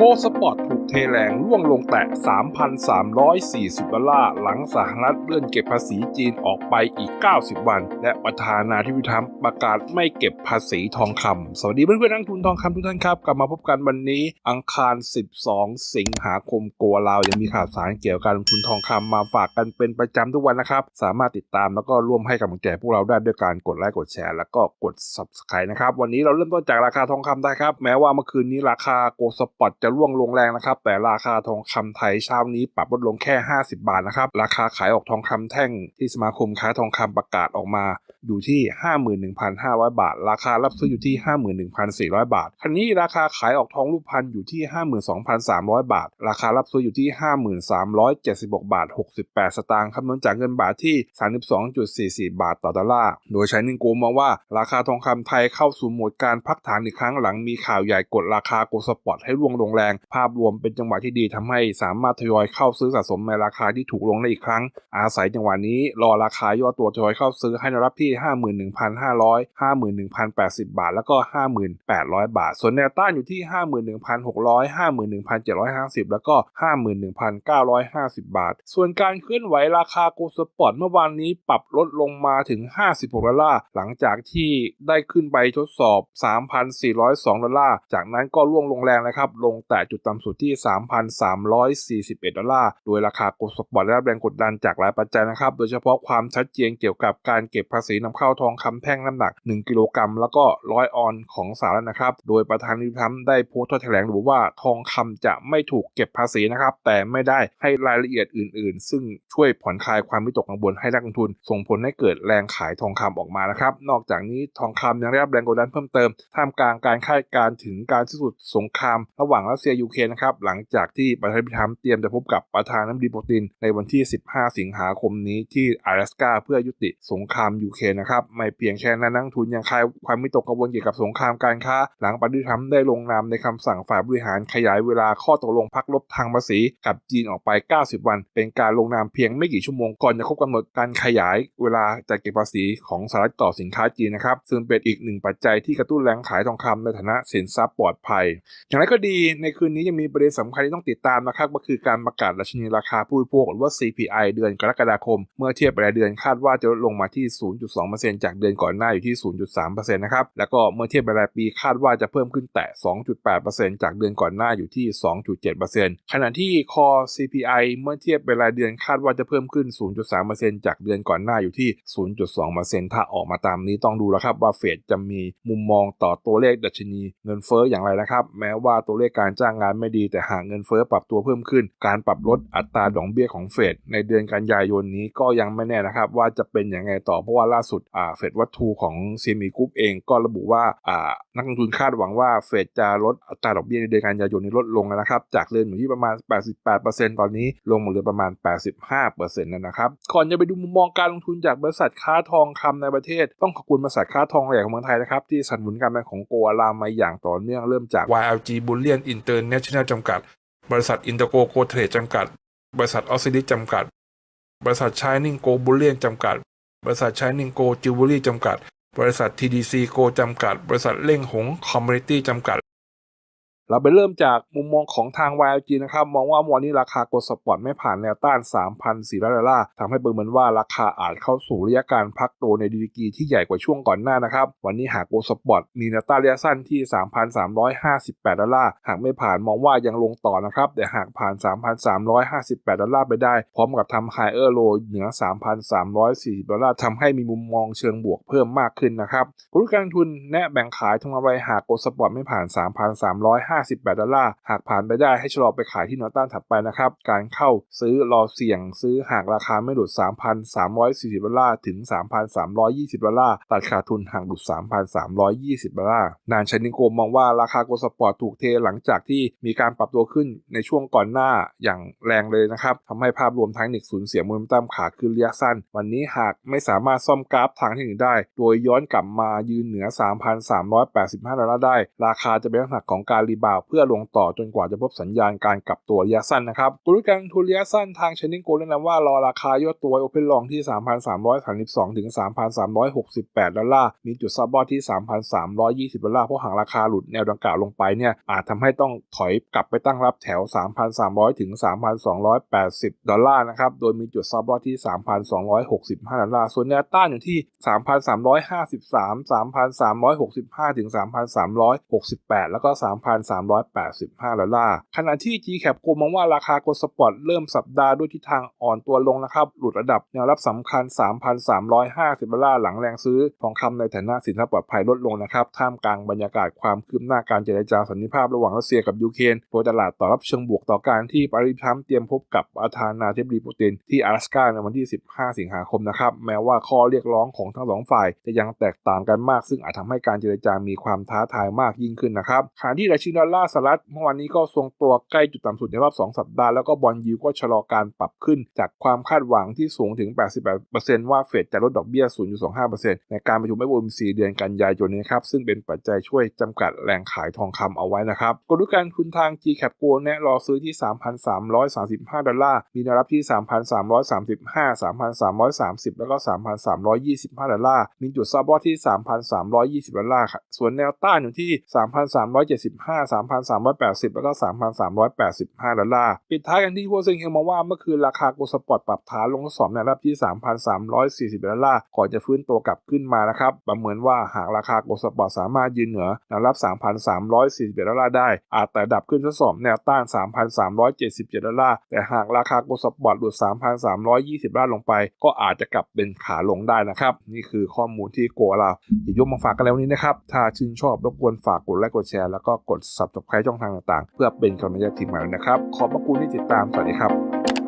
โกสปอร์ตถูกเทแรงร่วงลงแตะ 3,340 ดอลลาร์ หลังสหรัฐเลื่อนเก็บภาษีจีนออกไปอีก 90 วัน และประธานาธิบดีทรัมป์ประกาศไม่เก็บภาษีทองคำ สวัสดีเพื่อนๆนักทุนทองคำทุกท่านครับ กลับมาพบกันวันนี้ อังคาร 12 สิงหาคมโกลาวยังมีข่าวสารเกี่ยวกับการลงทุนทองคำมาฝากกันเป็นประจำทุกวันนะครับ สามารถติดตามแล้วก็ร่วมให้กำลังใจพวกเราได้ด้วยการกดไลค์กดแชร์แล้วก็กด subscribe นะครับ วันนี้เราเริ่มต้นจากราคาทองคำได้ครับ แม้ว่าเมื่อคืนนี้ราคาโกสปอร์ตจะร่วงลงแรงนะครับ แต่ราคาทองคำไทยเช้านี้ปรับลดลงแค่ 50 บาทนะครับ ราคาขายออกทองคำแท่งที่สมาคมค้าทองคำประกาศออกมาอยู่ที่ 51,500 บาท ราคารับซื้ออยู่ที่ 51,400 บาท คันนี้ราคาขายออกทองรูปพันอยู่ที่ 52,300 บาท ราคารับซื้ออยู่ที่ 5376 บาท 68 สตางค์คำนวณจากเงินบาทที่ 32.44 บาทต่อดอลลาร์ โดยใช้นิงโกมองว่าราคาทองคำไทยเข้าสู่โหมดการพักฐานอีกครั้งหลังมีข่าวใหญ่กดราคาโกลสปอร์ตให้ร่วงลงแรง ภาพรวมเป็นจังหวะที่ดีทำให้สามารถทยอยเข้าซื้อสะสมในราคาที่ถูกลงได้อีกครั้ง อาศัยจังหวะนี้รอราคาย่อตัวทยอยเข้าซื้อให้นรับที่ 51,500 51,080 บาท แล้วก็51,800 บาท ส่วนแนวต้านอยู่ที่ 51,600 51,750 แล้วก็ 51,950 บาท ส่วนการเคลื่อนไหวราคาโกลสปอร์ตเมื่อวานนี้ปรับลดลงมาถึง 56 ดอลลาร์หลังจากที่ได้ขึ้นไปทดสอบ 3,402 ดอลลาร์ จากนั้นก็ร่วงลงแรงนะครับ ลงแต่จุดต่ำสุดที่ 3,341 ดอลลาร์ โดยราคาโกลสปอร์ตได้รับแรงกดดันจากหลายปัจจัยนะครับ โดยเฉพาะความชัดเจนเกี่ยวกับการเก็บภาษีนำเข้าทองคำแท่งน้ำหนัก 1 กิโลกรัมแล้วก็ร้อยออนของสหรัฐนะครับ โดยประธานาธิบดีทรัมได้โพสต์แถลงระบุว่าทองคำจะไม่ถูกเก็บภาษีนะครับ แต่ไม่ได้ให้รายละเอียดอื่น ๆ ซึ่งช่วยผ่อนคลายความวิตกกังวลให้นักลงทุน ส่งผลให้เกิดแรงขายทองคำออกมานะครับ นอกจากนี้ทองคำยังได้รับแรงกดดันเพิ่มเติมท่ามกลางการคาดการถึงการสิ้นสุดสงคราม ระหว่างรัเซียยูเครนนะครับหลังจากที่ประธานาธิบดีทรัมป์เตรียมจะพบกับประธานาธิบดีปูติน ในวันที่ 15 สิงหาคมนี้ที่阿拉สกาเพื่อยุติสงครามยูเครนนะครับไม่เพียงแค่นั้นนักทุนยังคลายความวิตกกังวลเกี่ยวกับสงครามการค้า หลังประธานาธิบดีทรัมป์ได้ลงนามในคำสั่งฝ่ายบริหารขยายเวลาข้อตกลงพักลบทางภาษี กับจีนออกไป 90 วัน เป็นการลงนามเพียงไม่กี่ชั่วโมงก่อนจะครบกำหนดการขยายเวลาจัดเก็บภาษีของสหรัฐต่อสินค้าจีนนะครับซึ่งเป็นอีกหนึ่งปัจจัยที่กระตุ้นแรงขายทองคำในฐานะสินทรัพย์ปลอดภัย อย่างไรก็ดีในคืนนี้ยังมีประเด็นสำคัญที่ต้องติดตามนะครับก็คือการประกาศดัชนีราคาผู้บริโภคหรือว่า CPI เดือนกรกฎาคม เมื่อเทียบไปรายเดือนคาดว่าจะลดลงมาที่ 0.2%จากเดือนก่อนหน้าอยู่ที่ 0.3%นะครับแล้วก็เมื่อเทียบไปรายปีคาดว่าจะเพิ่มขึ้นแต่2.8%จากเดือนก่อนหน้าอยู่ที่ 2.7%ขณะที่ Core CPI เมื่อเทียบไปรายเดือนคาดว่าจะเพิ่มขึ้น 0.3%จากเดือนก่อนหน้าอยู่ที่ 0.2%ถ้าออกมาตามนี้ต้องดูแล้วครับว่าเฟดจะมีมุมมองต่อตัวเลขดัชนีเงินเฟ้ออย่างไรนะครับ แม้ว่าตัวเลขการจ้างงานไม่ดีแต่หากเงินเฟ้อปรับตัวเพิ่มขึ้น การปรับลดอัตราดอกเบี้ยของเฟดในเดือนกันยายนนี้ก็ยังไม่แน่นะครับ ว่าจะเป็นอย่างไงต่อเพราะว่าล่าสุดอ่าเฟดวัตถุของซีมีกรุ๊ปเองก็ระบุว่าอ่านักลงทุนคาดหวังว่าเฟดจะลดอัตราดอกเบี้ยในเดือนกันยายนนี้ลดลงนะครับ จากเดิมอยู่ที่ประมาณ 88%ตอนนี้ลงมาเหลือประมาณ 85%นั่นนะครับก่อนจะไปดูมุมมองการลงทุนจากบริษัทค้าทองคำในประเทศ ต้องขอบคุณบริษัทค้าทองใหญ่ของเมืองไทยนะครับที่สนับสนุนการเงินของโกอาลามาอย่างต่อเนื่องเริ่มจาก YLG Bullion นเตอร์เนชั่นแนลจำกัด บริษัทอินเตอร์โกโกเทรดจำกัด บริษัทออสซิลิจำกัด บริษัทชายนิงโกบุลเลียนจำกัด บริษัทชายนิงโกจิวเวลรี่จำกัด บริษัททีดีซีโกจำกัด บริษัทเล่งหงคอมมูนิตี้จำกัด เราไปเริ่มจากมุมมองของทาง YLG นะครับ มองว่าวันนี้ราคากลสปอร์ตไม่ผ่านแนวต้าน 3,400 ดอลลาร์ทำให้ปิดเมือนว่าราคาอาจเข้าสู่ระยะการพักตัวในดีกีที่ใหญ่กว่าช่วงก่อนหน้านะครับ วันนี้หากโกลสปอร์ตมีแนวต้านระยะสั้นที่ 3,358 ดอลลาร์ หากไม่ผ่านมองว่ายังลงต่อนะครับ แต่หากผ่าน 3,358 ดอลลาร์ไปได้ พร้อมกับทำไฮเออร์โลเหนือ 3,340 ดอลลาร์ทำให้มีมุมมองเชิงบวกเพิ่มมากขึ้นนะครับผู้การลงทุนแนะแบ่งขายทองกำไรหากโกลสปอร์ตไม่ผ่าน 3,300 58 ดอลลาร์ หากผ่านไปได้ให้ชะลอไปขายที่นวต้านถัดไปนะครับ การเข้าซื้อรอเสี่ยงซื้อหากราคาไม่หลุด 3,340 ดอลลาร์ ถึง 3,320 ดอลลาร์ ตัดขาดทุนหากหลุด 3,320 ดอลลาร์ นานชนิโกมมองว่าราคาโกลสปอร์ตถูกเทหลังจากที่มีการปรับตัวขึ้นในช่วงก่อนหน้าอย่างแรงเลยนะครับทำให้ภาพรวมทางเทคนิคสูญเสียมเมนตัมขาขึ้นระยะสั้น วันนี้หากไม่สามารถซ่อมกราฟทางเทคนิคได้ โดยย้อนกลับมายืนเหนือ 3,385 ดอลลาร์ได้ ราคาจะเป็นลักษณะของการรีบล่าเพื่อลงต่อจนกว่าจะพบสัญญาณการกลับตัวระยะสั้นนะครับกลยุทธ์การทุนระยะสั้นทางเชนนิงโกแนะนำว่ารอราคาย่อตัวโอเพนลองที่ 3,332ถึง3,368 ดอลลาร์มีจุดซับบอทที่ 3,320 ดอลลาร์เพราะหากราคาหลุดแนวดังกล่าวลงไปเนี่ยอาจทำให้ต้องถอยกลับไปตั้งรับแถว 3,300ถึง3,280 ดอลลาร์นะครับโดยมีจุดซับบอทที่ 3,265 ดอลลาร์ส่วนแนวต้านอยู่ที่ 3,353 3,365ถึง3,368 แล้วก็ 3,3 385 ดอลลาร์ ขณะที่ GCAP กลมองว่าราคาโกลด์สปอร์ตเริ่มสัปดาห์ด้วยทิศทางอ่อนตัวลงนะครับ หลุดระดับแนวรับสำคัญ 3,350 ดอลลาร์หลังแรงซื้อ ทองคำในฐานะสินทรัพย์ปลอดภัยลดลงนะครับ ท่ามกลางบรรยากาศความคืบหน้าการเจรจาสันติภาพระหว่างรัสเซียกับยูเครนโดยตลาดตอบรับเชิงบวกต่อการที่ปารีสทัมเตรียมพบกับประธานาธิบดีปูตินที่阿拉สกาในวันที่ 15 สิงหาคมนะครับ แม้ว่าข้อเรียกร้องของทั้งสองฝ่ายจะยังแตกต่างกันมาก ซึ่งอาจทำให้การเจรจามีความท้าทายมากยิ่งขึ้นนะครับขณะที่ดัชนีดอลลาร์สหรัฐเมื่อวานนี้ก็ทรงตัวใกล้จุดต่ำสุดในรอบ 2 สัปดาห์ แล้วก็บอลยิวก็ชะลอการปรับขึ้น จากความคาดหวังที่สูงถึง 88%ว่าเฟดจะลดดอกเบี้ย 0.25%ในการประชุม FOMC เดือนกันยายนนี้ครับ ซึ่งเป็นปัจจัยช่วยจำกัดแรงขายทองคำเอาไว้นะครับกลยุทธ์การทุนทาง GCAP Go แนะรอซื้อที่ 3,335 ดอลลาร์มีแนวรับที่ 3,335 3,330 แล้วก็ 3,325 ดอลลาร์มีจุดซับบอทที่ 3,320 ดอลลาร์ครับส่วนแนวต้านอยู่ที่ 3,375 3,380 แล้วก็ 3,385 ดอลลาร์ ปิดท้ายกันที่พวกเซงเฮงมองว่าเมื่อคืนราคาโกลด์สปอร์ตปรับฐานลงทดสอบแนวรับที่ 3,340 ดอลลาร์ ก่อนจะฟื้นตัวกลับขึ้นมานะครับ ประเมินว่าหากราคาโกลด์สปอร์ตสามารถยืนเหนือแนวรับ 3,340ดอลลาร์ได้ อาจแต่ดับขึ้นทดสอบแนวต้าน 3,377 ดอลลาร์ แต่หากราคาโกลด์สปอร์ตหลุด 3,320 ดอลลาร์ลงไป ก็อาจจะกลับเป็นขาลงได้นะครับ นี่คือข้อมูลที่โกเราหยิบยกมาฝากกันแล้ววันนี้นะครับ ถ้าชื่นชอบรบกวนฝากกดไลค์กดแชร์แล้วก็กด subscribe ช่องทางต่างๆ เพื่อเป็นกำลังใจทีมงานนะครับ ขอบพระคุณที่ติดตาม สวัสดีครับ